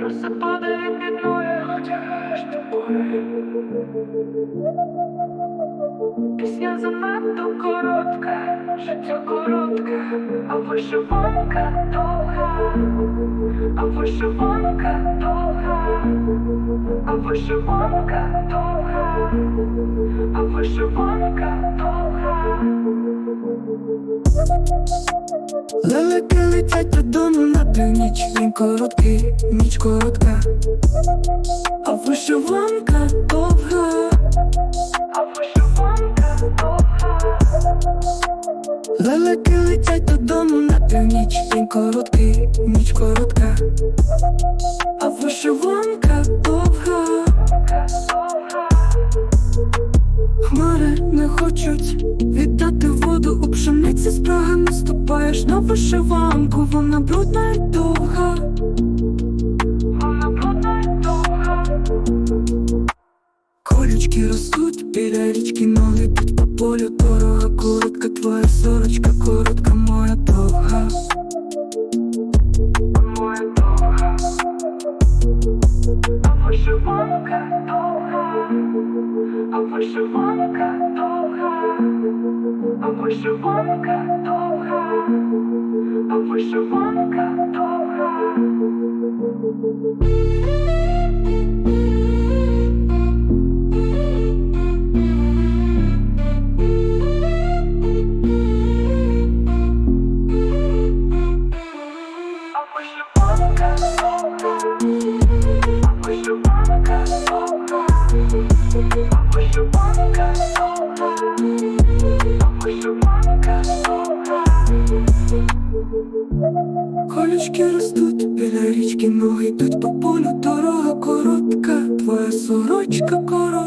Роса падає під ноги, одягаєш. Пісня занадто коротка, життя коротке, а вишиванка довга, а вишиванка довга, а вишиванка довга, а вишиванка довга. Лелеки летять додому на північ, він короткий, ніч коротка, а вишиванка довга, А вишиванка довга, лелеки летять додому на північ, він короткий, ніч коротка, а вишиванка довга, хмари не хочуть віддати воду у пшениці з прагами ступаєш на вишиванку, вона брудна й довга. Колючки ростуть біля річки, ноги йдуть по полю, дорога коротка, твоя сорочка коротка, моя довга. моя довга, а вишиванка довга, а вишиванка довга, вишиванка довга, а вишиванка довга, а вишиванка довга, а вишиванка довга. Колючки ростуть біля річки, ноги йдуть по полю, дорога коротка, твоя сорочка коротка,